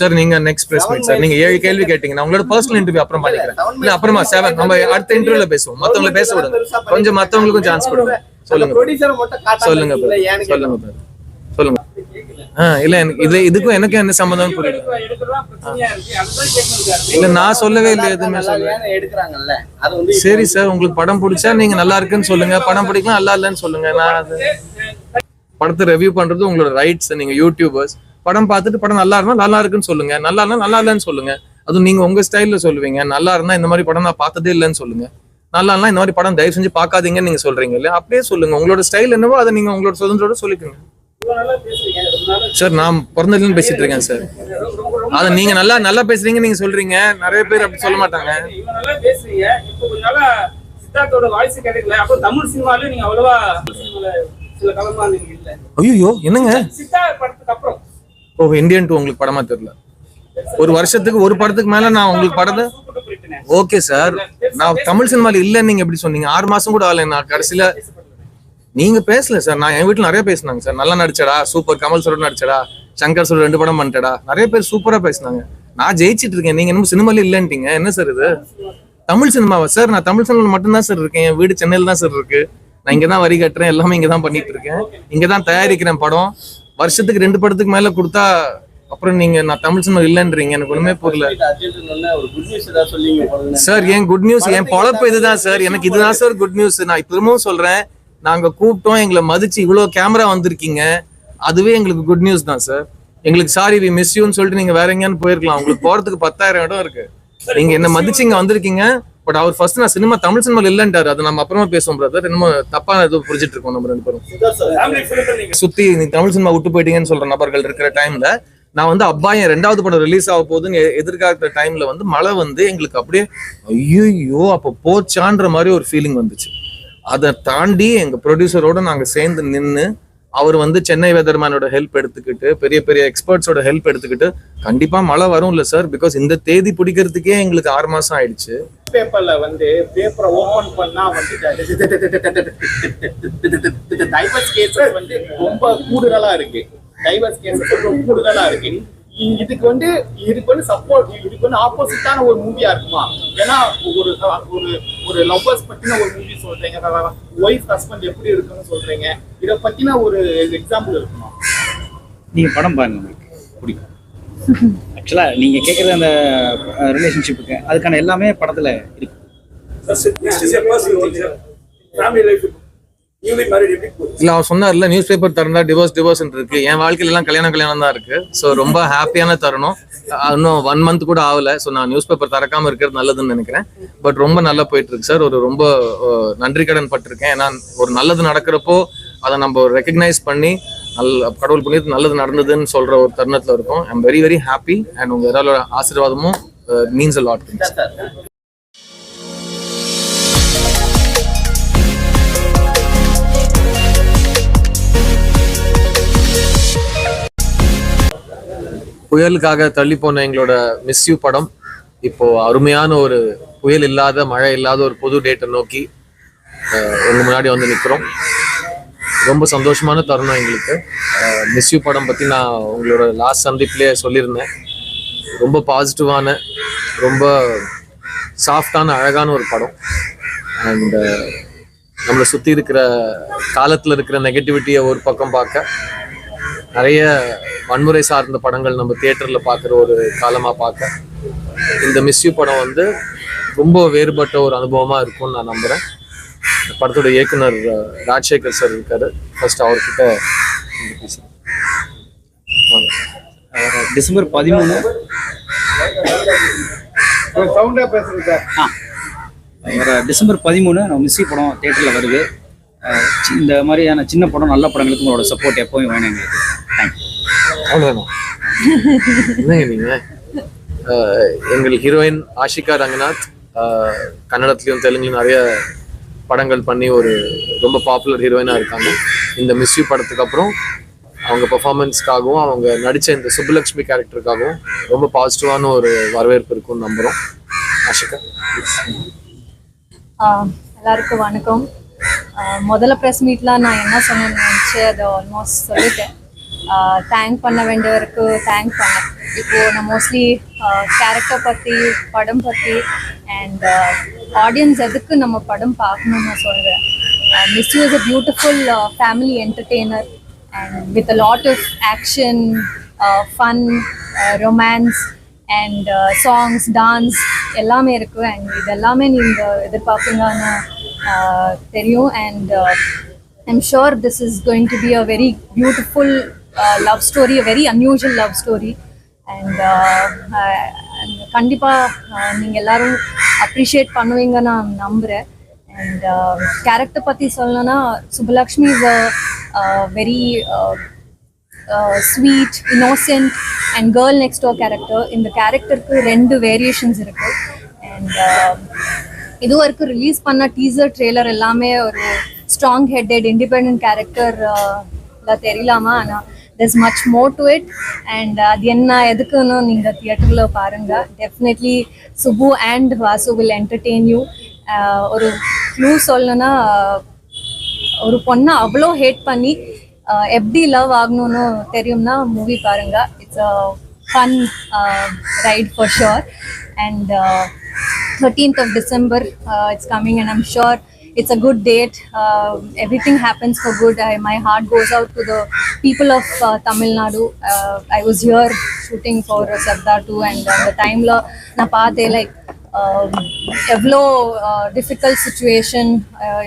Sir நீங்க next press meet sir நீங்க ஏழு கேள்வி கேட்டீங்க நான் உங்களோட பர்சனல் இன்டர்வியூ அப்புறம் பண்ணிக்கிறேன். இல்ல அப்புறமா செவன் நம்ம அடுத்த இன்டர்வியூல பேசுவோம். மத்தவங்கள பேச விடுங்க. கொஞ்சம் மத்தவங்களுக்கும் சான்ஸ் கொடுங்க. சொல்லுங்க. ப்ரொடியூசர் மட்டும் காட்டாம சொல்லுங்க சொல்லுங்க. சொல்லுங்க. ஆ இல்ல எனக்கு இது இதுக்கும் எனக்கு என்ன சம்பந்தம் புரியல. இல்ல நான் சொல்லவே இல்லை. எதுவுமே சொல்லல வந்து சரி சார் உங்களுக்கு படம் பிடிச்சா நீங்க நல்லா இருக்குன்னு சொல்லுங்க. படம் பிடிக்கலாம் நல்லா இல்லைன்னு சொல்லுங்க. நான் அது படத்தை ரிவ்யூ பண்றது உங்களோட ரைட்ஸ் நீங்க யூடியூபர்ஸ் படம் பார்த்துட்டு படம் நல்லா இருந்தா நல்லா இருக்குன்னு சொல்லுங்க. நல்லா இருந்தா நல்லா இல்லைன்னு சொல்லுங்க. அதுவும் நீங்க உங்க ஸ்டைல்ல சொல்லுவீங்க. நல்லா இருந்தா இந்த மாதிரி படம் நான் பார்த்ததே இல்லைன்னு சொல்லுங்க. நல்லா இருந்தா இந்த மாதிரி படம் தயவு செஞ்சு பார்க்காதீங்கன்னு நீங்க சொல்றீங்க இல்லையா? அப்படியே சொல்லுங்க. உங்களோட ஸ்டைல் என்னவோ அதை நீங்க உங்களோட சுதந்திரோட சொல்லிக்கோங்க. சார் நான் பிறந்ததுலேருந்து பேசிட்டு இருக்கேன் சார் அதை நீங்க நல்லா நல்லா பேசுறீங்க நீங்க சொல்றீங்க. நிறைய பேர் அப்படி சொல்ல மாட்டாங்க. சித்தார்த்தோட வாய்ஸ் கிடைக்கல அப்போ தமிழ் சினிமாலையும் நீங்க அவ்வளவா ஐயோ என்னங்க? ஓ இந்தியன் டூ உங்களுக்கு படமா தெரியல. ஒரு வருஷத்துக்கு ஒரு படத்துக்கு மேல நான் உங்களுக்கு படத்தை ஓகே சார். நான் தமிழ் சினிமால இல்லைன்னு நீங்க எப்படி சொன்னீங்க? ஆறு மாசம் கூட ஆகல நான் கடைசியில நீங்க பேசல சார். நான் என் வீட்டுல நிறைய பேசினாங்க சார். நல்லா நடிச்சடா சூப்பர். கமல் சாரோட நடிச்சடா சங்கர் சார் ரெண்டு படம் பண்ணிட்டடா. நிறைய பேர் சூப்பரா பேசினாங்க. நான் ஜெயிச்சிட்டு இருக்கேன். நீங்க என்னமோ சினிமால இல்லன்ட்டீங்க. என்ன சார் இது? தமிழ் சினிமாவா சார்? நான் தமிழ் சினிமால மட்டும்தான் சார் இருக்கேன். என் வீடு சென்னையில தான் சார் இருக்கு. நான் இங்கே தான் வரி கட்டுறேன் எல்லாமே இங்கே தான் பண்ணிட்டு இருக்கேன் இங்கே தான் தயாரிக்கிறேன் படம். வருஷத்துக்கு ரெண்டு படத்துக்கு மேலே கொடுத்தா அப்புறம் நீங்க நான் தமிழ் சினிமா இல்லைன்றீங்க எனக்கு ஒண்ணுமே புரியல. சார் என் குட் நியூஸ் என் பொழப்பு இதுதான் சார் எனக்கு இதுதான் சார் குட் நியூஸ் நான் திரும்பவும் சொல்றேன் நாங்க கூப்பிட்டோம் எங்களை மதிச்சு இவ்வளவு கேமரா வந்திருக்கீங்க. அதுவே எங்களுக்கு குட் நியூஸ் தான் சார் எங்களுக்கு சாரி வி மிஸ் யூன்னு சொல்லிட்டு நீங்க வேற எங்கேயான்னு போயிருக்கலாம். உங்களுக்கு போறதுக்கு பத்தாயிரம் இடம் இருக்கு. நீங்க என்ன மதிச்சு இங்க வந்திருக்கீங்க. பட் அவர் ஃபர்ஸ்ட் நான் சினிமா தமிழ் சினிமால இல்லன்றாரு. அது நம்ம அப்புறமா பேசுவோம் பிரதர் என்னமோ தப்பா ஏதோ புரிஞ்சிட்டு இருக்கோம் நம்ம ரெண்டு பேரும். சுத்தி நீ தமிழ் சினிமா விட்டு போயிட்டீங்கன்னு சொல்ற நபர்கள் இருக்கிற டைம்ல நான் வந்து அப்பா என் ரெண்டாவது படம் ரிலீஸ் ஆக போகுதுன்னு எ- எதிர்காலத்துல டைம்ல வந்து மழை வந்து எங்களுக்கு அப்படியே ஐயோ அப்ப போச்சான்ற மாதிரி ஒரு ஃபீலிங் வந்துச்சு. அதை தாண்டி எங்க ப்ரொடியூசரோட நாங்க சேர்ந்து நின்னு அவர் வந்து சென்னை வெதர்மேனோட ஹெல்ப் எடுத்துக்கிட்டு பெரிய பெரிய எக்ஸ்பர்ட்ஸோட ஹெல்ப் எடுத்துக்கிட்டு கண்டிப்பா மழை வரும் இல்ல சார் பிகாஸ் இந்த தேதி பிடிக்கிறதுக்கே எங்களுக்கு ஆறு மாசம் ஆயிடுச்சு பேப்பர்ல வந்து பேப்பரை ஓபன் பண்ணா வந்து டைவர்ஸ் கேஸ் வந்து ரொம்ப கூடுதலா இருக்கு டைவர்ஸ் கேஸ் ரொம்ப கூடுதலா இருக்கு இதுக்கு வந்து இதுக்கு வந்து சப்போர்ட் இதுக்கு வந்து ஆப்போசிட்டான ஒரு மூவியா இருக்குமா? ஏன்னா ஒரு ஒரு ஒரு லவ்வர்ஸ் பத்தின ஒரு மூவி சொல்றீங்க ஒய்ஃப் ஹஸ்பண்ட் எப்படி இருக்குன்னு சொல்றீங்க. இத பத்தின ஒரு எக்ஸாம்பிள் இருக்குமா? நீங்க படம் பாருங்க உங்களுக்கு பிடிக்கும். ஆக்சுவலா நீங்க கேட்குற அந்த ரிலேஷன்ஷிப்புக்கு அதுக்கான எல்லாமே படத்துல இருக்கு. ஃபேமிலி லைஃப் இல்ல அவர் சொன்னார்ல நியூஸ் பேப்பர் திறந்தா டிவோர்ஸ் டிவோர்ஸ் இருக்கு. என் வாழ்க்கையில எல்லாம் கல்யாணம் கல்யாணம் தான் இருக்கு. ஸோ ரொம்ப ஹாப்பியான தருணம். இன்னும் ஒன் மந்த் கூட ஆகல. ஸோ நான் நியூஸ் பேப்பர் திறக்காம இருக்கிறது நல்லதுன்னு நினைக்கிறேன். பட் ரொம்ப நல்லா போயிட்டு இருக்கு சார் ஒரு ரொம்ப நன்றி கடன் பட்டிருக்கேன். ஏன்னா ஒரு நல்லது நடக்கிறப்போ அதை நம்ம ரெக்கக்னைஸ் பண்ணி நல்ல கடவுள் புண்ணியத்து நல்லது நடந்ததுன்னு சொல்ற ஒரு தருணத்துல இருக்கும். I'm very very happy and உங்க எல்லாரோட ஆசீர்வாதமும் மீன்ஸ் அ லாட் புயலுக்காக தள்ளி போன எங்களோட மிஸ்யூ படம் இப்போ அருமையான ஒரு புயல் இல்லாத மழை இல்லாத ஒரு புது டேட்டை நோக்கி உங்க முன்னாடி வந்து நிற்கிறோம் ரொம்ப சந்தோஷமான தருணம் எங்களுக்கு. மிஸ்யூ படம் பற்றி நான் உங்களோட லாஸ்ட் சந்திப்புலேயே சொல்லியிருந்தேன். ரொம்ப பாசிட்டிவான ரொம்ப சாஃப்டான அழகான ஒரு படம். அண்ட் நம்மளை சுற்றி இருக்கிற காலத்தில் இருக்கிற நெகட்டிவிட்டியை ஒரு பக்கம் பார்க்க நிறைய வன்முறை சார்ந்த படங்கள் நம்ம தியேட்டர்ல பார்க்குற ஒரு காலமா பார்க்க. இந்த மிஸ்யூ படம் வந்து ரொம்ப வேறுபட்ட ஒரு அனுபவமா இருக்கும்னு நான் நம்புறேன். இந்த படத்தோட இயக்குனர் ராஜசேகர் சார் இருக்காரு. ஃபர்ஸ்ட் அவர்கிட்ட டிசம்பர் பதிமூணு. வர டிசம்பர் பதிமூணு நம்ம மிஸ்ஸி படம் தேட்டரில் வருது. இந்த மாதிரியான சின்ன படம் நல்ல படங்களுக்கு உங்களோட சப்போர்ட் எப்பவும் வேணும் எங்களுக்கு தேங்க்யூ என்ன என்னங்க நீங்க எங்கள் ஹீரோயின் ஆஷிகா ரங்கநாத் கன்னடத்துலையும் கன்னடத்துலயும் தெலுங்குலயும் நிறைய படங்கள் பண்ணி ஒரு ரொம்ப பாப்புலர் ஹீரோயினா இருக்காங்க. இந்த மிஸ்யூ படத்துக்கு அப்புறம் அவங்க பெர்ஃபார்மன்ஸ்க்காகவும் அவங்க நடித்த இந்த சுப்புலக்ஷ்மி கேரக்டருக்காகவும் ரொம்ப பாசிட்டிவான ஒரு வரவேற்பு இருக்கும்னு நம்புகிறோம் ஆஷிகா. எல்லாருக்கும் வணக்கம். முதல்ல ப்ரெஸ் மீட்லாம் நான் என்ன சொன்னேன்னு நினச்சி அதை ஆல்மோஸ்ட் சொல்லிட்டேன். தேங்க் பண்ண வேண்டியவருக்கு தேங்க் பண்ணேன் இப்போ நான் மோஸ்ட்லி கேரக்டர் பற்றி படம் பற்றி அண்ட் ஆடியன்ஸ் எதுக்கு நம்ம படம் பார்க்கணும்னு நான் சொல்கிறேன் Miss You is a beautiful family entertainer and with a lot of action fun romance and songs dance எல்லாமே இருக்கு. அண்ட் இது எல்லாமே நீங்கள் எதிர்பார்ப்பீங்கன்னு தெரியும். And I'm sure this is going to be a very beautiful love story very unusual love story and கண்டிப்பாக நீங்கள் எல்லாரும் அப்ரிஷியேட் பண்ணுவீங்கன்னு நான் நம்புகிறேன் அண்ட் கேரக்டர் uh, பற்றி சொல்லணும்னா Subalakshmi is a very sweet innocent and girl next door character இந்த கேரக்டருக்கு ரெண்டு வேரியேஷன்ஸ் இருக்கு. அண்ட் uh, இது வரைக்கும் ரிலீஸ் பண்ண டீசர் ட்ரெய்லர் எல்லாமே ஒரு ஸ்ட்ராங் ஹெட்டட் இண்டிபெண்ட் கேரக்டர் தெரியலாமா? ஆனால் there's much more to it and அது என்ன எதுக்குன்னு நீங்கள் தியேட்டரில் பாருங்கள் definitely Subbu and Vasu will entertain you ஒரு க்ளூ சொல்லணும்னா uh, ஒரு பொண்ணை அவ்வளோ ஹேட் பண்ணி uh, எப்படி லவ் ஆகணும்னு தெரியும்னா மூவி பாருங்க. It's a fun ride for sure and thirteenth of December it's coming and I'm sure it's a good date. Uh, everything happens for good. I, my heart goes out to the people of uh, Tamil Nadu. Uh, I was here shooting for Sardar 2 and அந்த டைமில் நான் பார்த்தேன் like எவ்வளோ difficult situation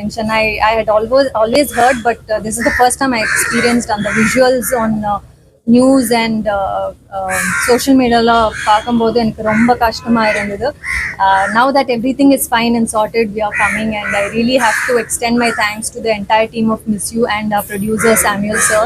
in Chennai I had always always heard but this is the first time I experienced அந்த visuals on news and social மீடியாவில் பார்க்கும்போது எனக்கு ரொம்ப கஷ்டமாக இருந்தது now that every thing is fine and started we are coming and I really have to extend my thanks to the entire team of miss you and our producer Samuel sir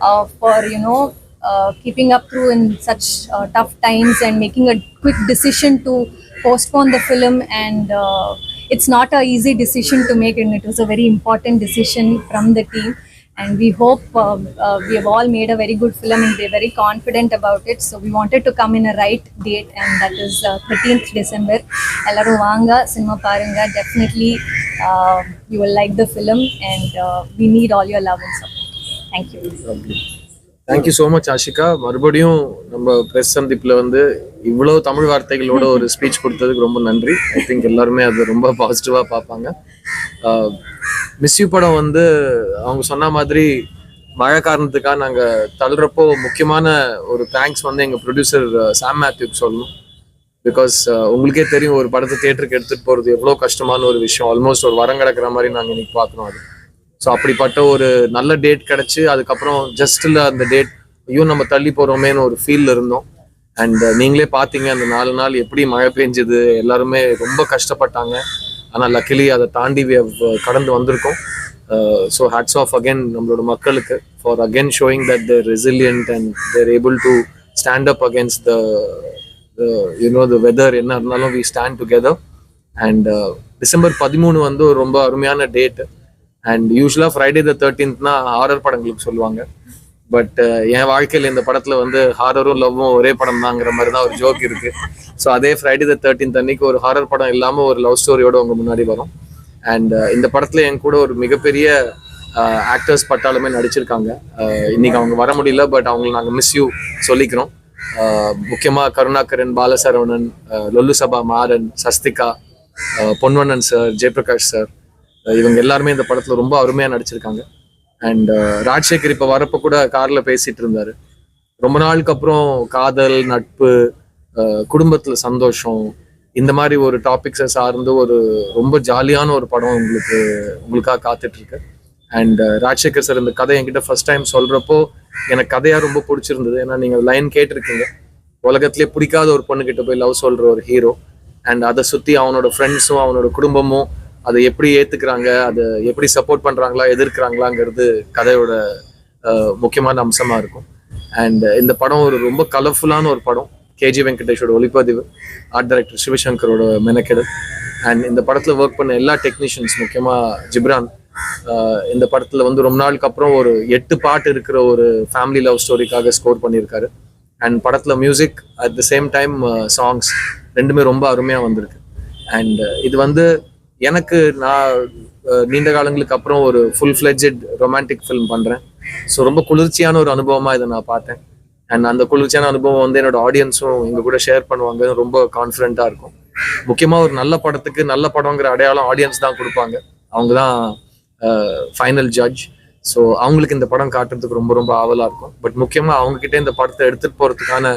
uh, for you know uh, keeping up through in such uh, tough times and making a quick decision to postpone the film and uh, it's not a easy decision to make and it was a very important decision from the team and we hope uh, uh, we have all made a very good film and we're very confident about it. So we wanted to come in a right date and that is uh, 13th december. ellaru vaanga cinema paranga definitely uh, you will like the film and uh, we need all your love and support. Thank you. Thank you so much Ashika மறுபடியும் நம்ம press சந்திப்பில் வந்து இவ்வளோ தமிழ் வார்த்தைகளோட ஒரு speech கொடுத்ததுக்கு ரொம்ப நன்றி. I think எல்லாருமே அது ரொம்ப பாசிட்டிவாக பார்ப்பாங்க. மிஸ்யூ படம் வந்து அவங்க சொன்ன மாதிரி மழை காரணத்துக்காக நாங்கள் தள்ளுறப்போ முக்கியமான ஒரு தேங்க்ஸ் வந்து எங்கள் ப்ரொடியூசர் சாம் மேத்யூக்கு சொல்லணும். பிகாஸ் உங்களுக்கே தெரியும் ஒரு படத்தை தேட்டருக்கு எடுத்துகிட்டு போகிறது எவ்வளோ கஷ்டமான ஒரு விஷயம். ஆல்மோஸ்ட் ஒரு வரம் கிடக்கிற மாதிரி நாங்கள் இன்னைக்கு பார்க்குறோம் அது. ஸோ அப்படிப்பட்ட ஒரு நல்ல டேட் கிடச்சி அதுக்கப்புறம் ஜஸ்ட்ல அந்த டேட் ஐயோ நம்ம தள்ளி போகிறோமேன்னு ஒரு ஃபீல் இருந்தோம். அண்ட் நீங்களே பார்த்தீங்க அந்த நாலு நாள் எப்படி மழை பெஞ்சது எல்லாருமே ரொம்ப கஷ்டப்பட்டாங்க. ஆனால் லக்கிலி அதை தாண்டி கடந்து வந்திருக்கோம். ஸோ ஹேட்ஸ் ஆஃப் அகைன் நம்மளோட மக்களுக்கு for again showing that they're resilient and they're able to stand up against the you know the weather என்ன இருந்தாலும் we stand together and December பதிமூணு வந்து ரொம்ப அருமையான டேட்டு அண்ட் யூஸ்வலா ஃப்ரைடே த தேர்ட்டீன்த்னா ஹாரர் படங்களுக்கு சொல்லுவாங்க. பட் uh, என் வாழ்க்கையில இந்த படத்துல வந்து ஹாரரும் லவ்வும் ஒரே படம் தாங்கிற மாதிரி தான் ஒரு ஜோக் இருக்கு. ஸோ அதே ஃப்ரைடே த தேர்ட்டீன்த் அன்னைக்கு ஒரு ஹாரர் படம் இல்லாம ஒரு லவ் ஸ்டோரியோட உங்க முன்னாடி வரும். அண்ட் uh, இந்த படத்துல என் கூட ஒரு மிகப்பெரிய uh, ஆக்டர்ஸ் பட்டாலுமே நடிச்சிருக்காங்க. இன்னைக்கு அவங்க வர முடியல பட் அவங்களை நாங்கள் மிஸ் யூ சொல்லிக்கிறோம். முக்கியமாக முக்கியமா கருணாகரன் பாலசரவணன் லொல்லு சபா மாறன் சஸ்திகா பொன்வண்ணன் சார் ஜெயபிரகாஷ் சார் இவங்க எல்லாருமே இந்த படத்துல ரொம்ப அருமையா நடிச்சிருக்காங்க. அண்ட் ராஜசேகர் இப்ப வரப்ப கூட கார்ல பேசிட்டு இருந்தாரு. ரொம்ப நாளுக்கு அப்புறம் காதல் நட்பு குடும்பத்தில் குடும்பத்துல சந்தோஷம் இந்த மாதிரி ஒரு டாபிக்ஸை சார்ந்து ஒரு ரொம்ப ஜாலியான ஒரு படம் உங்களுக்கு உங்களுக்காக காத்துட்டு இருக்கு அண்ட் ராஜசேகர் சார் இந்த கதை என்கிட்ட ஃபர்ஸ்ட் டைம் சொல்றப்போ எனக்கு கதையா ரொம்ப பிடிச்சிருந்தது. ஏன்னா நீங்க லைன் கேட்டிருக்கீங்க. உலகத்திலே பிடிக்காத ஒரு பொண்ணு கிட்ட போய் லவ் சொல்ற ஒரு ஹீரோ அண்ட் அதை சுத்தி அவனோட ஃப்ரெண்ட்ஸும் அவனோட குடும்பமும் அதை எப்படி ஏத்துக்கிறாங்க அதை எப்படி சப்போர்ட் பண்றாங்களா எதிர்க்கிறாங்களாங்கிறது கதையோட முக்கியமான அம்சமா இருக்கும். அண்ட் இந்த படம் ஒரு ரொம்ப கலர்ஃபுல்லான ஒரு படம். கேஜி வெங்கடேஷோட ஒளிப்பதிவு ஆர்ட் டைரக்டர் சிவசங்கரோட மெனக்கெடல் அண்ட் இந்த படத்துல ஒர்க் பண்ண எல்லா டெக்னீஷியன்ஸ் முக்கியமா ஜிப்ரான் இந்த படத்துல வந்து ரொம்ப நாளுக்கு அப்புறம் ஒரு எட்டு பாட்டு இருக்கிற ஒரு ஃபேமிலி லவ் ஸ்டோரிக்காக ஸ்கோர் பண்ணியிருக்காரு. அண்ட் படத்துல music at the same time songs ரெண்டுமே ரொம்ப அருமையா வந்திருக்கு. அண்ட் இது வந்து எனக்கு நான் நீண்ட காலங்களுக்கு அப்புறம் ஒரு ஃபுல் ஃபிளெஜட் ரொமான்டிக் ஃபிலிம் பண்றேன். ஸோ ரொம்ப குளிர்ச்சியான ஒரு அனுபவமா இதை நான் பார்த்தேன். அண்ட் அந்த குளிர்ச்சியான அனுபவம் வந்து என்னோட ஆடியன்ஸும் எங்க கூட ஷேர் பண்ணுவாங்க. ரொம்ப கான்ஃபிடென்ட்டா இருக்கும். முக்கியமா ஒரு நல்ல படத்துக்கு நல்ல படங்கிற அடையாளம் ஆடியன்ஸ் தான் கொடுப்பாங்க. அவங்க தான் ஃபைனல் ஜட்ஜ் ஸோ அவங்களுக்கு இந்த படம் காட்டுறதுக்கு ரொம்ப ரொம்ப ஆவலா இருக்கும். பட் முக்கியமா அவங்க கிட்ட இந்த படத்தை எடுத்துட்டு போறதுக்கான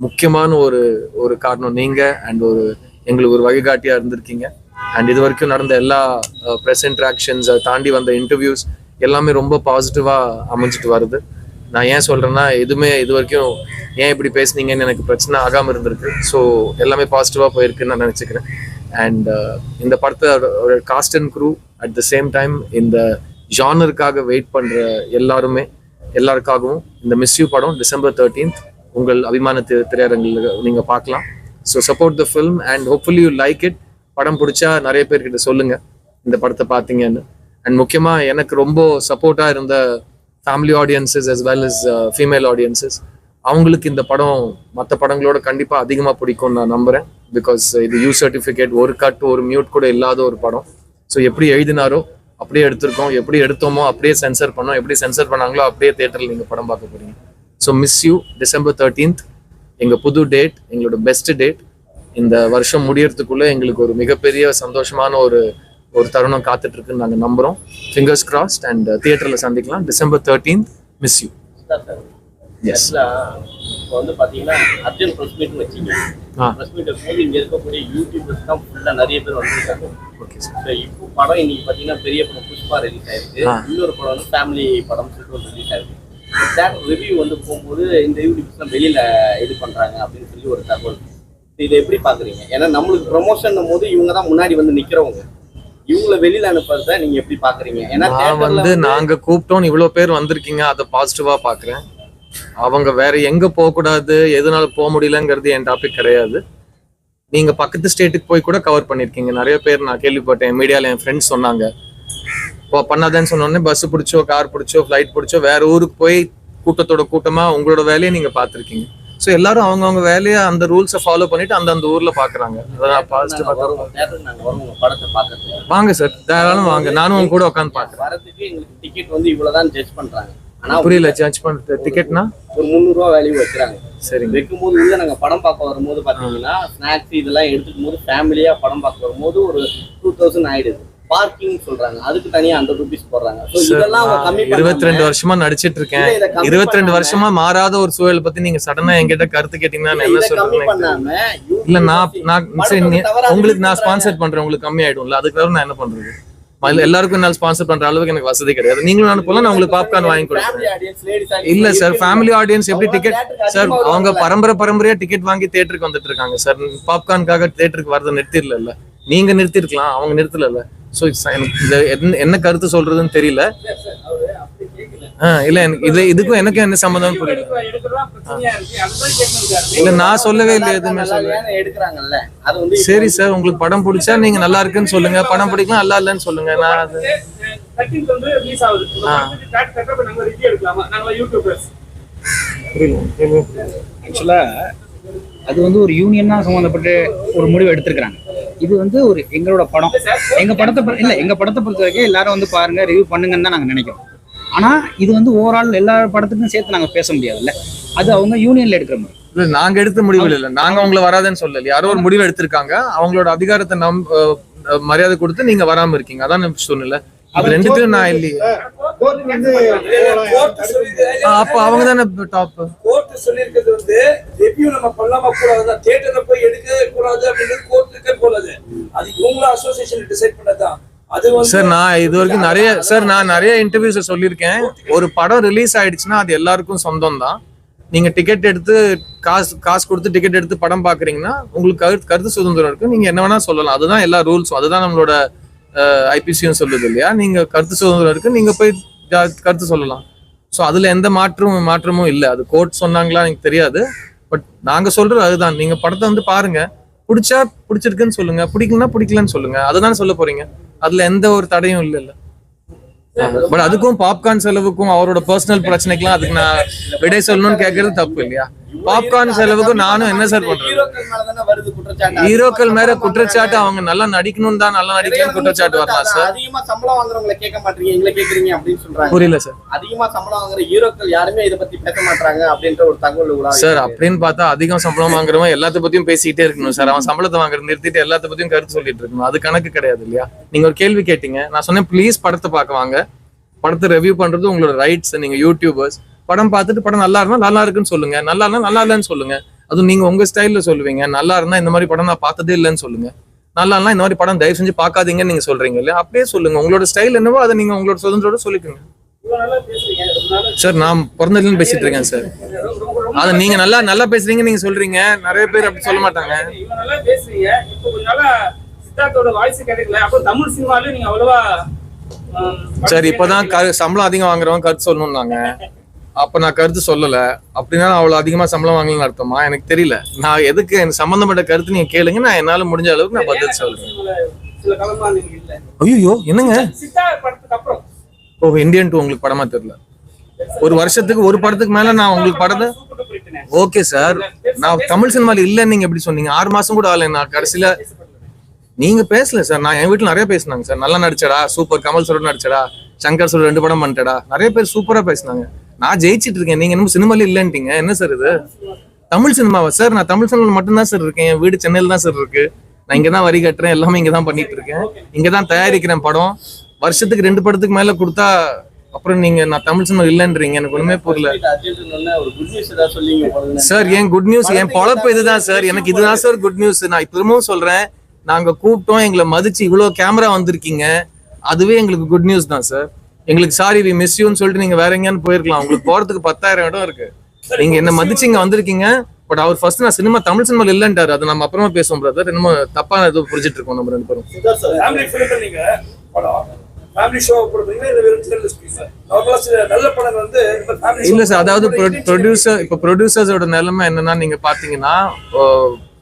முக்கியமான ஒரு ஒரு காரணம் நீங்க அண்ட் ஒரு எங்களுக்கு ஒரு வழிகாட்டியா இருந்திருக்கீங்க. அண்ட் இது வரைக்கும் நடந்த எல்லா uh, ப்ரெஸ் இன்ட்ராக்ஷன்ஸ் தாண்டி வந்த இன்டர்வியூஸ் எல்லாமே ரொம்ப பாசிட்டிவாக அமைஞ்சிட்டு வருது. நான் ஏன் சொல்கிறேன்னா எதுவுமே இது வரைக்கும் ஏன் இப்படி பேசுனீங்கன்னு எனக்கு பிரச்சனை ஆகாமல் இருந்திருக்கு. ஸோ எல்லாமே பாசிட்டிவாக போயிருக்குன்னு நான் நினச்சிக்கிறேன். அண்ட் uh, இந்த படத்தை ஒரு cast and crew at the same time இந்த ஜானருக்காக வெயிட் பண்ணுற எல்லாருமே எல்லாருக்காகவும் இந்த மிஸ்யூ படம் டிசம்பர் தேர்ட்டீன்த் உங்கள் அபிமான திரையரங்கில் நீங்கள் பார்க்கலாம். So support the film and hopefully you like it படம் பிடிச்சா நிறைய பேர்கிட்ட சொல்லுங்க இந்த படத்தை பார்த்தீங்கன்னு அண்ட் முக்கியமாக எனக்கு ரொம்ப சப்போர்ட்டாக இருந்த family audiences as well as female audiences அவங்களுக்கு இந்த படம் மற்ற படங்களோட கண்டிப்பாக அதிகமாக பிடிக்கும்னு நான் நம்புகிறேன் பிகாஸ் இது யூ சர்டிஃபிகேட் ஒரு கட் ஒரு மியூட் கூட இல்லாத ஒரு படம். ஸோ எப்படி எழுதினாரோ அப்படியே எடுத்திருக்கோம். எப்படி எடுத்தோமோ அப்படியே சென்சர் பண்ணோம். எப்படி சென்சர் பண்ணாங்களோ அப்படியே தேட்டரில் நீங்கள் படம் பார்க்க போகிறீங்க so Miss You December thirteenth எங்கள் புது டேட் எங்களோட பெஸ்ட் டேட் இந்த வருஷம் முடியறதுக்குள்ள எங்களுக்கு ஒரு மிகப்பெரிய சந்தோஷமான ஒரு ஒரு தருணம் காத்துட்டு இருக்குன்னு நாங்க நம்புறோம். ஃபிங்கர்ஸ் கிராஸ்ட் அண்ட் தியேட்டர்ல சந்திக்கலாம். December thirteenth Miss You yes இப்போ வந்து பாத்தீங்கன்னா அர்ஜென்ட் ப்ரெஸ் மீட் வச்சீங்க ஆ. ப்ரெஸ் மீட் போது இங்க இருக்கக்கூடிய யூடியூபர்ஸ் தான் ஃபுல்லா நிறைய பேர் வந்திருக்காங்க. ஓகே சார் இப்போ படம் இன்னைக்கு பாத்தீங்கன்னா பெரிய படம் புஷ்பா ரிலீஸ் ஆயிருக்கு. இன்னொரு படம் வந்து ஃபேமிலி படம் சொல்லிட்டு ஒரு ரிலீஸ் ஆயிருக்கு. தேட்டர் ரிவ்யூ வந்து போகும்போது இந்த யூடியூப்ஸ்லாம் வெளியில இது பண்றாங்க அப்படின்னு சொல்லி ஒரு தகவல். இதை எப்படி பாக்குறீங்க? ஏன்னா நம்மளுக்கு ப்ரொமோஷன் போது இவங்க தான் முன்னாடி வந்து நிக்கிறவங்க. இவங்கள வெளியில அனுப்புறத நீங்க எப்படி பாக்குறீங்க? ஏன்னா நான் வந்து நாங்க கூப்பிட்டோம் இவ்வளவு பேர் வந்திருக்கீங்க அதை பாசிட்டிவா பாக்குறேன். அவங்க வேற எங்க போக கூடாது எதனால போக முடியலங்கிறது என் டாபிக் கிடையாது. நீங்க பக்கத்து ஸ்டேட்டுக்கு போய் கூட கவர் பண்ணிருக்கீங்க. நிறைய பேர் நான் கேள்விப்பட்டேன் மீடியால என் ஃப்ரெண்ட்ஸ் சொன்னாங்க. இப்போ பண்ணாதேன்னு சொன்னோடனே பஸ் பிடிச்சோ கார் பிடிச்சோ ஃப்ளைட் பிடிச்சோ வேற ஊருக்கு போய் கூட்டத்தோட கூட்டமா உங்களோட வேலையை நீங்க பார்த்திருக்கீங்க. ஸோ எல்லாரும் அவங்கவங்க வேலையை அந்த ரூல்ஸை ஃபாலோ பண்ணிட்டு அந்தந்த ஊர்ல பாக்குறாங்க. வாங்க சார் தாராளம் வாங்க. நானும் உங்க கூட உட்காந்து பாக்குறேன் டிக்கெட் வந்து இவ்வளவுதான் ஜட்ஜ் பண்றாங்க. புரியல சார்ஜ் பண்றது டிக்கெட்னா ஒரு முந்நூறு ரூபா வேல்யூ வைக்கிறாங்க சரிங்க. வைக்கும்போது உள்ள நாங்க படம் பார்க்க வரும்போது பாத்தீங்கன்னா ஸ்நாக்ஸ் இதெல்லாம் எடுத்துக்கும் போது ஃபேமிலியா படம் பார்க்க வரும்போது ஒரு டூ தௌசண்ட் ஆயிடுது. பார்க்கிங் சொல்றாங்க. அதுக்கு தனியா அந்த ருபீஸ் போடுறாங்க. இதெல்லாம் கம்மி இருபத்தி ரெண்டு வருஷமா நடிச்சிட்டு இருக்கேன் இருபத்தி ரெண்டு வருஷமா மாறாத ஒரு சூழல் பத்தி நீங்க சடனா என்கிட்ட கருத்து கேட்டீங்கன்னா நான் என்ன தெரியல. இல்ல நான் நான் சரி உங்களுக்கு நான் ஸ்பான்சர் பண்றேன். உங்களுக்கு கம்மி ஆயிடும்ல. அதுக்கு தவிர நான் என்ன பண்றது? எல்லாருக்கும் என்னால ஸ்பான்சர் பண்ற அளவுக்கு எனக்கு வசதி கிடையாது. நீங்களும் அனுப்பலாம். நான் உங்களுக்கு பாப்கார்ன் வாங்கி கொடுக்குறேன் இல்ல சார் ஃபேமிலி ஆடியன்ஸ் எப்படி டிக்கெட் சார் அவங்க பரம்பரை பரம்பரையா டிக்கெட் வாங்கி தியேட்டருக்கு வந்துட்டு இருக்காங்க. சார் பாப்கார்னுக்காக தியேட்டருக்கு வரதை நிறுத்திடல நீங்க நிறுத்திருக்கலாம் அவங்க நிறுத்தல சோ எனக்கு இந்த என்ன- என்ன கருத்து சொல்றதுன்னு தெரியல. ஆ, இல்ல எனக்கு இது இதுக்கும் எனக்கும் என்ன சம்மந்தம் புரியல. இல்ல நான் சொல்லவே இல்லை எதுவுமே சொல்லல. எடுக்கிறாங்கல்ல அது வந்து சரி சார் உங்களுக்கு படம் பிடிச்சா நீங்க நல்லா இருக்குன்னு சொல்லுங்க. படம் பிடிக்கலாம் நல்லா இல்லைன்னு சொல்லுங்க. நான் அது தேர்ட்டீன்த் அது வந்து ஒரு யூனியனாக சம்மந்தப்பட்டு ஒரு முடிவு எடுத்திருக்கிறாங்க. இது வந்து ஒரு எங்களோட படம். எங்க படத்தை இல்ல எங்க படத்தை பொறுத்த வரைக்கும் எல்லாரும் வந்து பாருங்க ரிவ்யூ பண்ணுங்கன்னு தான் நாங்க நினைக்கிறோம். ஆனா இது வந்து ஓவரால் எல்லா படத்துக்கும் சேர்த்து நாங்க பேச முடியாதுல்ல. அது அவங்க யூனியன்ல எடுக்கிற மாதிரி இல்ல நாங்க எடுத்த முடிவு இல்ல. நாங்க அவங்கள வராதுன்னு சொல்லல. யாரோ ஒரு முடிவு எடுத்திருக்காங்க. அவங்களோட அதிகாரத்தை நம் மரியாதை கொடுத்து நீங்க வராம இருக்கீங்க. அதான் சொன்னல அது ரெண்டுத்தையும் நான் இல்லையே. ஆ, அப்ப அவங்க தானே டாப் கோர்ட் சொல்லியிருக்கிறது வந்து ரிவ்யூ நம்ம பண்ணாம கூடாது தியேட்டர்ல போய் எடுக்கவே கூடாது அப்படின்னு கோர்ட்டுக்கே போனது அது இவங்களும் அசோசியேஷன் டிசைட் பண்ணதான் அது வந்து சார் நான் இது வரைக்கும் நிறைய சார் நான் நிறைய இன்டர்வியூஸ் சொல்லியிருக்கேன். ஒரு படம் ரிலீஸ் ஆயிடுச்சுன்னா அது எல்லாருக்கும் சொந்தம் தான் நீங்க டிக்கெட் எடுத்து காசு காசு கொடுத்து டிக்கெட் எடுத்து படம் பாக்குறீங்கன்னா உங்களுக்கு கருத்து கருத்து சுதந்திரம் இருக்கு. நீங்க என்ன வேணா சொல்லலாம். அதுதான் எல்லா ரூல்ஸும் அதுதான் நம்மளோட ஐபிசியும் சொல்லுது இல்லையா? நீங்க கருத்து சுதந்திரம் இருக்கு நீங்க போய் ஜா- கருத்து சொல்லலாம். ஸோ அதுல எந்த மாற்றமும் மாற்றமும் இல்லை. அது கோர்ட் சொன்னாங்களா எனக்கு தெரியாது. பட் நாங்க சொல்றது அதுதான். நீங்க படத்தை வந்து பாருங்க. பிடிச்சா பிடிச்சிருக்குன்னு சொல்லுங்க. பிடிக்கலன்னா பிடிக்கலன்னு சொல்லுங்க. அதுதான் சொல்ல போறீங்க? அதுல எந்த ஒரு தடையும் இல்ல இல்ல. பட் அதுக்கும் பாப்கார்ன் செலவுக்கும் அவரோட பர்சனல் பிரச்சனைக்கெல்லாம் அதுக்கு நான் விடை சொல்லணும்னு கேட்கறது தப்பு இல்லையா? பாப்கார்ன் செலவுக்கும் நானும் என்ன சார் பண்றது? ஹீரோக்கள் மேல குற்றச்சாட்டு. அவங்க நல்லா நடிக்கணும் தான் நல்லா நடிக்கணும் குற்றச்சாட்டு வரலாம் சார். அதிகமா சம்பளம் வாங்குறவங்களை கேட்க மாட்டீங்க. எங்களை கேக்குறீங்க அப்படின்னு சொல்றாங்க. புரியல சார். அதிகமா சம்பளம் வாங்குற ஹீரோக்கள் யாருமே இதை பத்தி பேச மாட்டாங்க அப்படின்ற ஒரு தகவல் சார் அப்படின்னு பார்த்தா அதிகம் சம்பளம் வாங்குறவன் எல்லாத்த பத்தியும் பேசிக்கிட்டே இருக்கணும் சார். அவன் சம்பளத்தை வாங்குறது நிறுத்திட்டு எல்லாத்த பத்தியும் கருத்து சொல்லிட்டு இருக்கணும். அது கணக்கு கிடையாது இல்லையா? நீங்க ஒரு கேள்வி கேட்டீங்க. நான் சொன்னேன் ப்ளீஸ் படத்தை பார்க்க வாங்க. படத்தை ரிவ்யூ பண்றது உங்களோட ரைட்ஸ் நீங்க யூடியூபர்ஸ் படம் பார்த்துட்டு படம் நல்லா இருந்தா நல்லா இருக்குன்னு சொல்லுங்க. நல்லா இருந்தா நல்லா இல்லைன்னு சொல்லுங்க. அதுவும் நீங்க உங்க ஸ்டைல்ல சொல்லுவீங்க. நல்லா இருந்தா இந்த மாதிரி படம் நான் பார்த்ததே இல்லைன்னு சொல்லுங்க. நல்லா இருந்தா இந்த மாதிரி படம் தயவு செஞ்சு பார்க்காதீங்கன்னு நீங்க சொல்றீங்க இல்லையா? அப்படியே சொல்லுங்க. உங்களோட ஸ்டைல் என்னவோ அதை நீங்க உங்களோட சுதந்திரோட சொல்லிக்கோங்க. சார் நான் பிறந்ததுலேருந்து பேசிட்டு இருக்கேன் சார். அதை நீங்க நல்லா நல்லா பேசுறீங்க நீங்க சொல்றீங்க. நிறைய பேர் அப்படி சொல்ல மாட்டாங்க. சார் சரி இப்பதான் சம்பளம் அதிகம் வாங்குறவங்க கருத்து சொல்லணும்னாங்க. அப்ப நான் கருத்து சொல்லல. அப்படின்னா நான் அவ்வளவு அதிகமா சம்பளம் வாங்கலன்னு அர்த்தமா? எனக்கு தெரியல. நான் எதுக்கு எனக்கு சம்பந்தப்பட்ட கருத்து நீங்க கேளுங்க. நான் என்னால முடிஞ்ச அளவுக்கு நான் பதில் சொல்றேன். ஐயோ என்னங்க? ஓ இந்தியன் டூ உங்களுக்கு படமா தெரியல. ஒரு வருஷத்துக்கு ஒரு படத்துக்கு மேல நான் உங்களுக்கு படத்தை ஓகே சார். நான் தமிழ் சினிமால இல்லைன்னு நீங்க எப்படி சொன்னீங்க? ஆறு மாசம் கூட ஆகல நான் கடைசியில நீங்க பேசல சார். நான் என் வீட்டுல நிறைய பேசினாங்க சார். நல்லா நடிச்சடா சூப்பர். கமல் சொல்ற நடிச்சடா சங்கர் சொல்ற ரெண்டு படம் பண்ணிட்டடா. நிறைய பேர் சூப்பரா பேசினாங்க. நான் ஜெயிச்சிட்டு இருக்கேன். நீங்க என்ன சினிமால இல்லைன்ட்டீங்க. என்ன சார் இது? தமிழ் சினிமாவா? சார் நான் தமிழ் சினிமாவில் மட்டும்தான் சார் இருக்கேன். என் வீடு சென்னையில் தான் சார் இருக்கு. நான் இங்க தான் வரி கட்டுறேன். எல்லாமே இங்க தான் பண்ணிட்டு இருக்கேன். இங்க தான் தயாரிக்கிறேன் படம். வருஷத்துக்கு ரெண்டு படத்துக்கு மேல கொடுத்தா அப்புறம் நீங்க நான் தமிழ் சினிமா இல்லைன்றீங்க. எனக்கு ஒண்ணுமே புரியல. சார் என் குட் நியூஸ் என் பொழப்பு இதுதான் சார் எனக்கு இதுதான் சார் குட் நியூஸ் நான் திரும்பவும் சொல்றேன். நாங்க கூப்பிட்டோம். எங்களை மதிச்சு இவ்வளவு கேமரா வந்திருக்கீங்க. அதுவே எங்களுக்கு குட் நியூஸ் தான் சார் எங்களுக்கு சாரி வி மிஸ் யூன்னு சொல்லிட்டு நீங்க வேற எங்கேயான்னு போயிருக்கலாம். உங்களுக்கு போறதுக்கு பத்தாயிரம் இடம் இருக்கு. நீங்க என்ன மதிச்சு இங்க வந்திருக்கீங்க? பட் அவர் ஃபர்ஸ்ட் நான் சினிமா தமிழ் சினிமால இல்லன்ட்டாரு. அது நம்ம அப்புறமா பேசுவோம் பிரதர் என்னமோ தப்பா ஏதோ புரிஞ்சிட்டு இருக்கோம் நம்ம ரெண்டு பேரும். இல்ல சார் அதாவது ப்ரொடியூசர் இப்ப ப்ரொடியூசர்ஸோட நிலைமை என்னன்னா நீங்க பாத்தீங்கன்னா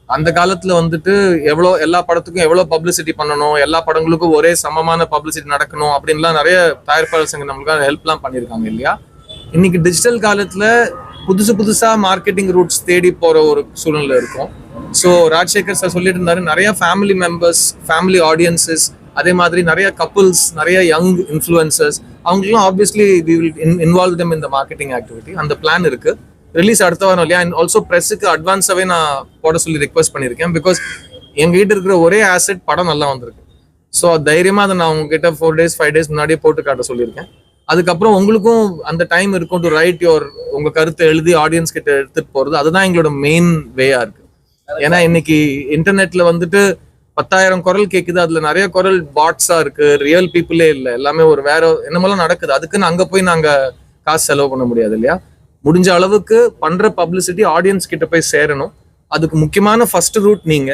அந்த காலத்துல வந்துட்டு எவ்வளோ எல்லா படத்துக்கும் எவ்வளோ பப்ளிசிட்டி பண்ணணும் எல்லா படங்களுக்கும் ஒரே சமமான பப்ளிசிட்டி நடக்கணும் அப்படின்லாம் நிறைய தயாரிப்பாளர் சங்கம் நம்மளுக்கு ஹெல்ப்லாம் பண்ணியிருக்காங்க இல்லையா? இன்னைக்கு டிஜிட்டல் காலத்துல புதுசு புதுசா மார்க்கெட்டிங் ரூட்ஸ் தேடி போற ஒரு சூழ்நிலை இருக்கும். ஸோ ராஜசேகர் சார் சொல்லிட்டு இருந்தாரு நிறைய ஃபேமிலி மெம்பர்ஸ் ஃபேமிலி ஆடியன்சஸ் அதே மாதிரி நிறைய கப்புள்ஸ் நிறைய யங் இன்ஃப்ளூயன்சர்ஸ் அவங்களும் obviously we will involve them இந்த மார்க்கெட்டிங் ஆக்டிவிட்டி அந்த பிளான் இருக்கு. ரிலீஸ் அடுத்த வாரம் இல்லையா அண்ட் ஆல்சோ ப்ரெஸ்ஸுக்கு அட்வான்ஸாகவே நான் போட சொல்லி ரெக்வஸ்ட் பண்ணியிருக்கேன் பிகாஸ் எங்ககிட்ட இருக்கிற ஒரே ஆசெட் படம் நல்லா வந்திருக்கு. ஸோ தைரியமாக அதை நான் உங்ககிட்ட ஃபோர் டேஸ் ஃபைவ் டேஸ் முன்னாடியே போட்டு காட்ட சொல்லியிருக்கேன். அதுக்கப்புறம் உங்களுக்கும் அந்த டைம் இருக்கும் டு ரைட் யோர் உங்க கருத்தை எழுதி ஆடியன்ஸ் கிட்ட எடுத்துட்டு போறது. அதுதான் எங்களோட மெயின் வேயா இருக்கு. ஏன்னா இன்னைக்கு இன்டர்நெட்ல வந்துட்டு பத்தாயிரம் குரல் கேக்குது. அதுல நிறைய குரல் பாட்ஸா இருக்கு. ரியல் பீப்புளே இல்லை. எல்லாமே ஒரு வேற என்னமெல்லாம் நடக்குது. அதுக்குன்னு அங்க போய் நாங்க காசு செலவு பண்ண முடியாது இல்லையா? முடிஞ்ச அளவுக்கு பண்ற பப்ளிசிட்டி ஆடியன்ஸ் கிட்ட போய் சேரணும். அதுக்கு முக்கியமான ஃபர்ஸ்ட் ரூட் நீங்க.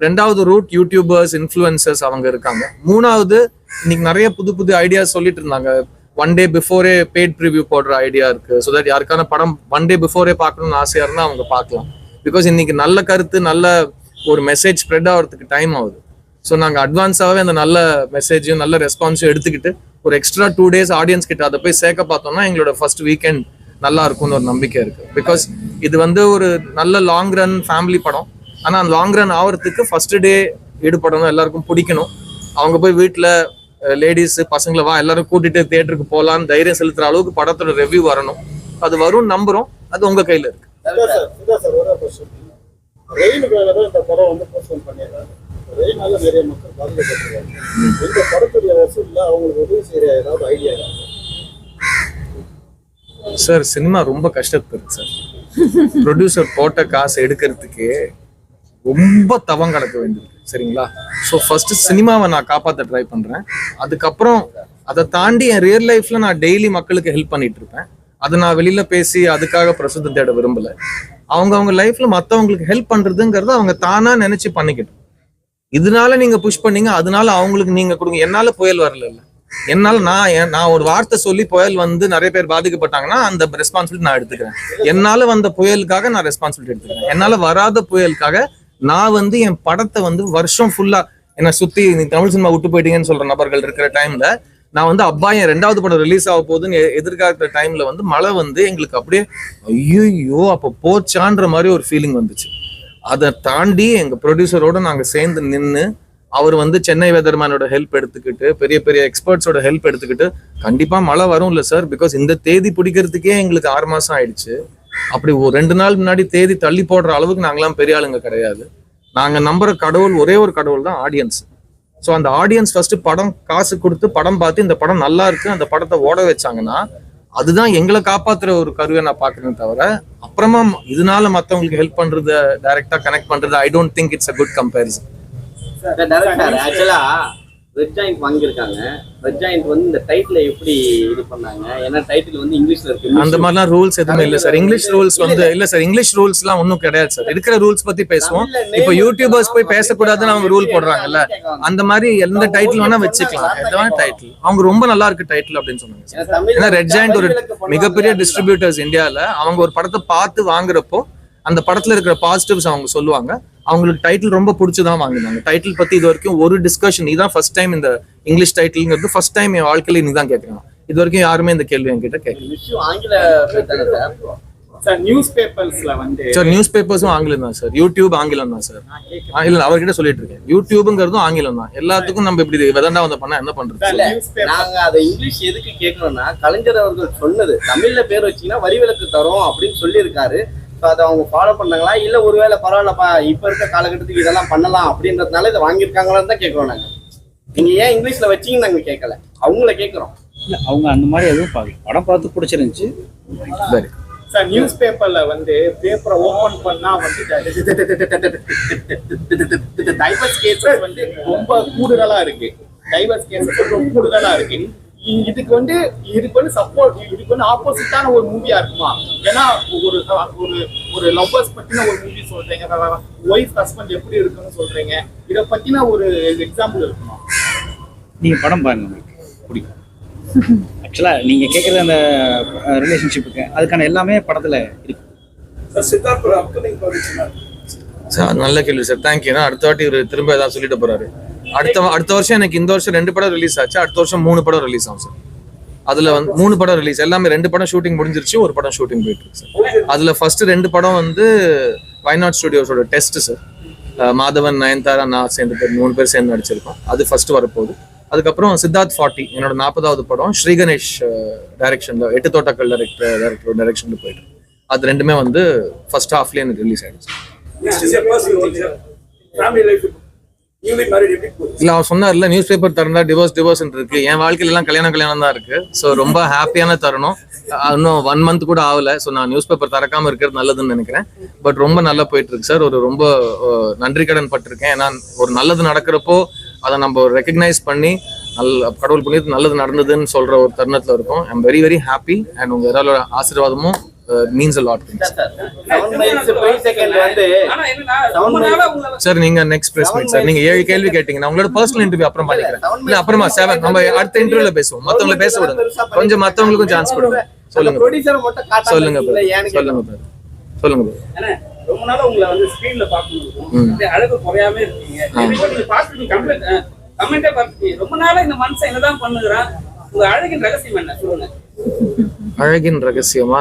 ரெண்டாவது ரூட் யூடியூபர்ஸ் இன்ஃப்ளூயன்சர்ஸ் அவங்க இருக்காங்க. மூணாவது இன்னைக்கு நிறைய புது புது ஐடியா சொல்லிட்டு இருந்தாங்க. One day before paid preview போடுற ஐடியா இருக்கு. ஸோ தட் யாருக்கான படம் ஒன் டே பிஃபோரே பார்க்கணும்னு ஆசையா இருந்தா அவங்க பார்க்கலாம். பிகாஸ் இன்னைக்கு நல்ல கருத்து நல்ல ஒரு மெசேஜ் ஸ்ப்ரெட் ஆகிறதுக்கு டைம் ஆகுது. ஸோ நாங்கள் அட்வான்ஸாகவே அந்த நல்ல மெசேஜையும் நல்ல ரெஸ்பான்ஸையும் எடுத்துக்கிட்டு ஒரு எக்ஸ்ட்ரா டூ டேஸ் ஆடியன்ஸ் கிட்ட அதை போய் சேர்க்க பார்த்தோம்னா எங்களோட ஃபர்ஸ்ட் வீக்கெண்ட் நல்லா இருக்கும்னு ஒரு நம்பிக்கை இருக்கு. பிகாஸ் இது வந்து ஒரு நல்ல லாங் ரன் ஃபேமிலி படம். ஆனால் அந்த லாங் ரன் ஆகிறதுக்கு ஃபர்ஸ்ட் டே ஈடுபடணும் எல்லாருக்கும் பிடிக்கணும். அவங்க போய் வீட்டில் லேடிஸ் பசங்களை வா எல்லாரும் கூட்டிட்டு தியேட்டருக்கு போகலான்னு தைரியம் செலுத்துற அளவுக்கு படத்தோட ரிவ்யூ வரணும். அது வரும் நம்புறோம். அது உங்க கையில இருக்கு. நிறைய மக்கள் பாதிக்கப்பட்டிருக்காங்க. இந்த படத்துடைய வசூலில் அவங்களுக்கு உதவி செய்யற ஏதாவது ஐடியா சார் சினிமா ரொம்ப கஷ்டப்படுது இருக்கு சார். ப்ரொடியூசர் போட்ட காசு எடுக்கிறதுக்கு ரொம்ப தவம் கிடக்க வேண்டியது சரிங்களா? ஸோ ஃபர்ஸ்ட் சினிமாவை நான் காப்பாற்ற ட்ரை பண்றேன். அதுக்கப்புறம் அதை தாண்டி என் ரியல் லைஃப்ல நான் டெய்லி மக்களுக்கு ஹெல்ப் பண்ணிட்டு இருப்பேன் அதை நான் வெளியில பேசி அதுக்காக பிரசுத்தம் தேட விரும்பல. அவங்க அவங்க லைஃப்ல மற்றவங்களுக்கு ஹெல்ப் பண்றதுங்கிறத அவங்க தானா நினைச்சு பண்ணிக்கிட்டோம் இதனால நீங்க புஷ் பண்ணீங்க அதனால அவங்களுக்கு நீங்க கொடுங்க. என்னால புயல் வரல என்னால் நான் என்- நான் ஒரு வார்த்தை சொல்லி புயல் வந்து நிறைய பேர் பாதிக்கப்பட்டாங்கன்னா அந்த ரெஸ்பான்சிபிலிட்டி நான் எடுத்துக்கிறேன். என்னால வந்த புயலுக்காக நான் ரெஸ்பான்சிபிலிட்டி எடுத்துக்கிறேன். என்னால வராத புயலுக்காக நான் வந்து என் படத்தை வந்து வருஷம் ஃபுல்லா என்னை சுத்தி நீ தமிழ் சினிமா விட்டு போயிட்டீங்கன்னு சொல்ற நபர்கள் இருக்கிற டைம்ல நான் வந்து அப்பா என் ரெண்டாவது படம் ரிலீஸ் ஆக போகுதுன்னு எ- எதிர்பார்க்கிற டைம்ல வந்து மழை வந்து எங்களுக்கு அப்படியே ஐயோ அப்போ போச்சான்ற மாதிரி ஒரு ஃபீலிங் வந்துச்சு. அதை தாண்டி எங்க ப்ரொடியூசரோட நாங்க சேர்ந்து நின்று அவர் வந்து சென்னை வெதர்மேனோட ஹெல்ப் எடுத்துக்கிட்டு பெரிய பெரிய எக்ஸ்பர்ட்ஸோட ஹெல்ப் எடுத்துக்கிட்டு கண்டிப்பா மழை வரும் இல்லை சார் பிகாஸ் இந்த தேதி பிடிக்கிறதுக்கே எங்களுக்கு ஆறு மாசம் ஆயிடுச்சு. அப்படி ஒரு ரெண்டு நாள் முன்னாடி தேதி தள்ளி போடுற அளவுக்கு நாங்களாம் பெரிய ஆளுங்க கிடையாது. நாங்க நம்புற கடவுள் ஒரே ஒரு கடவுள் தான் ஆடியன்ஸ் ஸோ அந்த ஆடியன்ஸ் ஃபர்ஸ்ட் படம் காசு கொடுத்து படம் பார்த்து இந்த படம் நல்லா இருக்கு அந்த படத்தை ஓட வச்சாங்கன்னா அதுதான் எங்களை காப்பாத்துற ஒரு கருவை நான் பாக்குறேன் தவிர அப்புறமா இதனால மத்தவங்களுக்கு ஹெல்ப் பண்றது டைரக்டா கனெக்ட் பண்றது I don't think it's a good comparison director ஆக்சுவலா ரெட் ஜாயிண்ட் வாங்கியிருக்காங்க. ரெட் ஜாயிண்ட் வந்து இந்த டைட்டில் எப்படி இது பண்ணாங்க? ஏன்னா டைட்டில் வந்து இங்கிலீஷ்ல இருக்கு. அந்த மாதிரிலாம் ரூல்ஸ் எதுவுமே இல்ல சார் இங்கிலீஷ் ரூல்ஸ் வந்து இல்ல. சார் இங்கிலீஷ் ரூல்ஸ்லாம் ஒன்றும் கிடையாது சார் இருக்கிற ரூல்ஸ் பத்தி பேசுவோம். இப்போ யூடியூபர்ஸ் போய் பேசக்கூடாதுன்னு அவங்க ரூல் போடுறாங்கல்ல. அந்த மாதிரி எந்த டைட்டில் வேணா வச்சுக்கலாம். எதாவது டைட்டில் அவங்க ரொம்ப நல்லா இருக்கு டைட்டில் அப்படின்னு சொன்னாங்க. ஏன்னா ரெட் ஜாயிண்ட் ஒரு. மிகப்பெரிய டிஸ்ட்ரிபியூட்டர்ஸ் இந்தியால. அவங்க ஒரு படத்தை பார்த்து வாங்குறப்போ அந்த படத்துல இருக்கிற பாசிட்டிவ்ஸ் அவங்க சொல்லுவாங்க. அவங்களுக்கு டைட்டில் ரொம்ப பிடிச்சதான் வாங்கினாங்க. டைட்டில் பத்தி இது வரைக்கும் ஒரு டிஸ்கஷன் இதான் ஃபர்ஸ்ட் டைம் இந்த இங்கிலீஷ் டைட்டில்ங்கிறது ஃபர்ஸ்ட் டைம் என் வாழ்க்கையில நீ தான் கேட்கறேன். இது வரைக்கும் யாருமே இந்த கேள்வி என்கிட்ட கேட்கல. சார்? நியூஸ் பேப்பர்ஸ்ல வந்து சார் நியூஸ் பேப்பர்ஸும் ஆங்கிலம் தான் சார் யூடியூப் ஆங்கிலம் தான் சார் இல்ல அவர்கிட்ட சொல்லிட்டு இருக்கேன். யூடியூப்ங்கிறதும் ஆங்கிலம் தான். எல்லாத்துக்கும் நம்ம இப்படி விதண்டா வந்து பண்ணா என்ன பண்றது? நாங்க அதை இங்கிலீஷ் எதுக்கு கேட்கணும்னா கலைஞர் அவர்கள் சொன்னது தமிழ்ல பேர் வச்சீங்கன்னா வரி விலக்கு தரோம் அப்படின்னு சொல்லியிருக்காரு. ஸோ அதை அவங்க ஃபாலோ பண்ணாங்களா இல்ல ஒருவேளை பரவாயில்லப்பா இப்ப இருக்க காலகட்டத்துக்கு இதெல்லாம் பண்ணலாம் அப்படின்றதுனால இதை வாங்கியிருக்காங்களான்னு தான் கேட்கறோம் நாங்க நீங்க ஏன் இங்கிலீஷ்ல வச்சீங்கன்னு நாங்க கேட்கல அவங்கள கேட்கறோம் இல்ல அவங்க அந்த மாதிரி எதுவும் பார்க்கல படம் பார்த்து பிடிச்சிருந்துச்சு சரி சார் நியூஸ் பேப்பர்ல வந்து பேப்பரை ஓபன் பண்ணா வந்து டைவர்ஸ் கேசஸ் வந்து ரொம்ப கூடுதலா இருக்கு டைவர்ஸ் கேசஸ் ரொம்ப கூடுதலா இருக்கு இதுக்கு வந்து இதுக்கு வந்து சப்போர்ட் இதுக்கு வந்து ஆப்போசிட்டான ஒரு மூவியா இருக்குமா? ஏன்னா ஒரு ஒரு ஒரு லவ்வர்ஸ் பத்தின ஒரு மூவி சொல்றீங்க. ஒய்ஃப் ஹஸ்பண்ட் எப்படி இருக்குன்னு சொல்றீங்க. இத பத்தின ஒரு எக்ஸாம்பிள் இருக்குமா? நீங்க படம் பாருங்க உங்களுக்கு. பிடிக்கும். ஆக்சுவலா நீங்க கேட்குற அந்த ரிலேஷன்ஷிப்புக்கு அதுக்கான எல்லாமே படத்துல இருக்கு. சார் சித்தார்த்தோட அப்கமிங் ப்ராஜெக்ட் சார் நல்ல கேள்வி சார் தேங்க்யூ அடுத்த வாட்டி இவர் திரும்ப ஏதாவது சொல்லிட்டு போறாரு. அடுத்த அடுத்த வருஷம் எனக்கு இந்த வருஷம் ரெண்டு படம் ரிலீஸ் ஆச்சு. அடுத்த வருஷம் மூணு படம் ரிலீஸ் ஆகும் சார் அதுல வந்து மூணு படம் ரிலீஸ் எல்லாமே ரெண்டு படம் ஷூட்டிங் முடிஞ்சிருச்சு ஒரு படம் ஷூட்டிங் போயிட்டு இருக்கு சார் அதுல ஃபர்ஸ்ட் ரெண்டு படம் வந்து வயநாட் ஸ்டுடியோஸோட டெஸ்ட் சார் மாதவன் நயன்தாரா நான் சேர்ந்து பேர் மூணு பேர் சேர்ந்து நடிச்சிருக்கோம். அது ஃபர்ஸ்ட் வரப்போகுது. அதுக்கப்புறம் சித்தார்த் ஃபார்ட்டி என்னோட நாற்பதாவது படம் ஸ்ரீ கணேஷ் டைரக்ஷன்ல எட்டு தோட்டக்கல் டைரக்டர் டைரக்டர் டைரக்ஷன்ல போயிட்டு அது ரெண்டுமே வந்து ஃபர்ஸ்ட் ஹாஃப்லேயே எனக்கு ரிலீஸ் ஆயிடுச்சு. இல்ல அவர் சொன்னார்ல நியூஸ் பேப்பர் திறந்தா டிவோர்ஸ் டிவோர்ஸ் இருக்கு. என் வாழ்க்கையில எல்லாம் கல்யாணம் கல்யாணம் தான் இருக்கு. ஸோ ரொம்ப ஹாப்பியான தருணம். இன்னும் ஒன் மந்த் கூட ஆகல. ஸோ நான் நியூஸ் பேப்பர் திறக்காம இருக்கிறது நல்லதுன்னு நினைக்கிறேன். பட் ரொம்ப நல்லா போயிட்டு இருக்கு சார் ஒரு ரொம்ப நன்றி கடன் பட்டிருக்கேன். ஏன்னா ஒரு நல்லது நடக்கிறப்போ அதை நம்ம ரெக்கக்னைஸ் பண்ணி நல்ல கடவுள் புண்ணியத்து நல்லது நடந்ததுன்னு சொல்ற ஒரு தருணத்துல இருக்கும். I'm very very happy and உங்க எல்லாரோட ஆசீர்வாதமும் மீன்ஸ் அ லாட் சார் நீங்க நெக்ஸ்ட் பிரஸ் மீட் சார் நீங்க ஏழு கேள்வி கேட்டீங்க நான் உங்களோட பர்சனல் இன்டர்வியூ அப்புறம் பண்ணிக்கிறேன். இல்ல அப்புறமா செவன் நம்ம அடுத்த இன்டர்வியூல பேசுவோம். மத்தவங்கள பேச விடுங்க. கொஞ்சம் மத்தவங்களுக்கும் சான்ஸ் கொடுங்க. சொல்லுங்க சொல்லுங்க சொல்லுங்க. சொல்லுங்க ரொம்ப நாளா உங்களை வந்து ஸ்கிரீன்ல பார்க்கணும் ம். அப்படியே அழகு குறையாம இருக்கீங்க. நீங்க பார்த்துருக்கீங்க கமெண்ட் கமெண்டே பார்த்துருக்கீங்க ரொம்ப நாளா இந்த மனுஷன் என்னதான் பண்ணுகிறான்? உங்க அழகின் ரகசியம் என்ன? சொல்லுங்க. அழகின் ரகசியமா?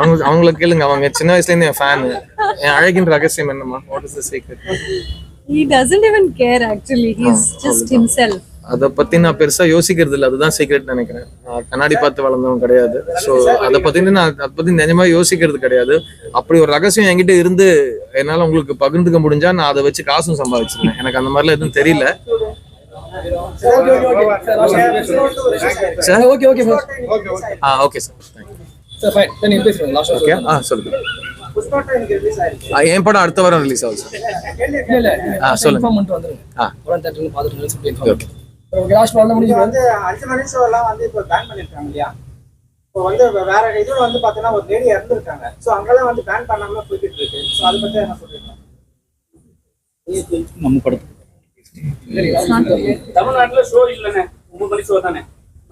அவங்க அவங்கள கேளுங்க. அவங்க சின்ன வயசுல இருந்து என் ஃபேன் என் அழகின் ரகசியம் என்னமா what is the secret he doesn't even care actually. he's just himself. அதை பத்தி நான் பெருசா யோசிக்கிறது இல்ல. அதுதான் சீக்ரெட் நினைக்கிறேன். நான் கண்ணாடி பார்த்து வளர்ந்தவன் கிடையாது. ஸோ அதை பத்தி நான் அதை பத்தி நிஜமா யோசிக்கிறது கிடையாது. அப்படி ஒரு ரகசியம் என்கிட்ட இருந்து என்னால உங்களுக்கு பகிர்ந்துக்க முடிஞ்சா நான் அதை வச்சு காசும் சம்பாதிச்சிருக்கேன் எனக்கு அந்த மாதிரிலாம் எதுவும் தெரியல. சார் ஓகே ஓகே சார் ஆ okay sir sir fine sir நீங்க பேசுறீங்க லாஸ்ட் ஓகே ஆ சொல்லுங்க என் படம் அடுத்த வாரம் ரிலீஸ் ஆகுது சார் இல்ல இல்ல ஆ சொல்லுங்க. ஆ உடனே தேட்டர்ல பாத்துட்டு சொல்லி இன்ஃபார்ம் ஓகே லாஸ்ட் முடிஞ்சு வந்து அஞ்சு மணி ஷோ எல்லாம் வந்து இப்போ பேன் பண்ணிருக்காங்க இல்லையா இப்போ வந்து வேற இதுல வந்து பாத்தீங்கன்னா ஒரு லேடி இறந்துருக்காங்க சோ அங்கெல்லாம் வந்து பேன் பண்ணாம போய்கிட்டு இருக்கு சோ அதை பத்தி என்ன சொல்றீங்க நம்ம படத்துக்கு தமிழ்நாட்டுல ஷோ இல்லைண்ணே. ஒன்பது மணி ஷோ தானே?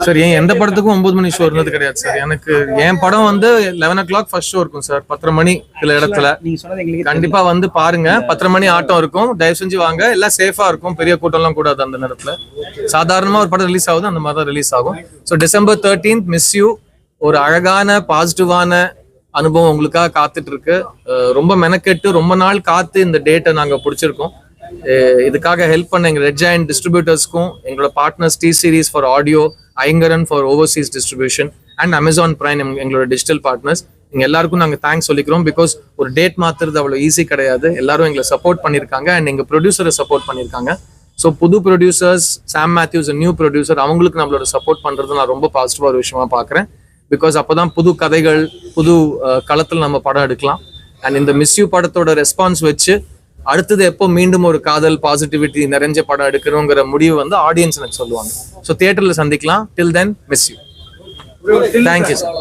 சார் ஏன் எந்த படத்துக்கும் ஒன்பது மணி ஷோ இருந்தது கிடையாது சார் எனக்கு என் படம் வந்து eleven o'clock first show இருக்கும் சார் பத்தரை மணி சில இடத்துல. நீங்க சொன்னது எங்களுக்கு கண்டிப்பா வந்து பாருங்க. பத்தரை மணி ஆட்டம் இருக்கும். தயவு செஞ்சு வாங்க. எல்லாம் சேஃபா இருக்கும். பெரிய கூட்டம்லாம் கூடாது அந்த நேரத்துல. சாதாரணமா ஒரு படம் ரிலீஸ் ஆகுது அந்த மாதிரி தான் ரிலீஸ் ஆகும். So December thirteenth miss you ஒரு அழகான பாசிட்டிவான அனுபவம் உங்களுக்காக காத்துட்டு இருக்கு. ரொம்ப மெனக்கெட்டு ரொம்ப நாள் காத்து இந்த டேட்டை நாங்க பிடிச்சிருக்கோம். இதுக்காக ஹெல்ப் பண்ண எங்கள் ரெட் ஜாயின் டிஸ்ட்ரிபியூட்டர்ஸ்க்கும் எங்களோட partners T Series for audio Ayngaran for overseas distribution and Amazon Prime எங்களோட டிஜிட்டல் பார்ட்னர்ஸ் எங்கள் எல்லாருக்கும் நாங்கள் தேங்க்ஸ் சொல்லிக்கிறோம் பிகாஸ் ஒரு டேட் மாத்துறது அவ்வளோ ஈஸி கிடையாது. எல்லாரும் எங்களை சப்போர்ட் பண்ணியிருக்காங்க அண்ட் எங்கள் ப்ரொடியூசரை சப்போர்ட் பண்ணியிருக்காங்க. ஸோ புது producers Sam Mathews new producer அவங்களுக்கு நம்மளோட சப்போர்ட் பண்ணுறது நான் ரொம்ப பாசிட்டிவாக ஒரு விஷயமா பார்க்குறேன் பிகாஸ் அப்போ தான் புது கதைகள் புது களத்தில் நம்ம படம் எடுக்கலாம். அண்ட் இந்த மிஸ்யூ படத்தோட ரெஸ்பான்ஸ் வச்சு அடுத்தது எப்போ மீண்டும் ஒரு காதல் பாசிட்டிவிட்டி நிறைஞ்ச படம் எடுக்கணுங்கிற முடிவு வந்து ஆடியன்ஸ் எனக்கு சொல்லுவாங்க. ஸோ தியேட்டர்ல சந்திக்கலாம். Till then miss you thank you sir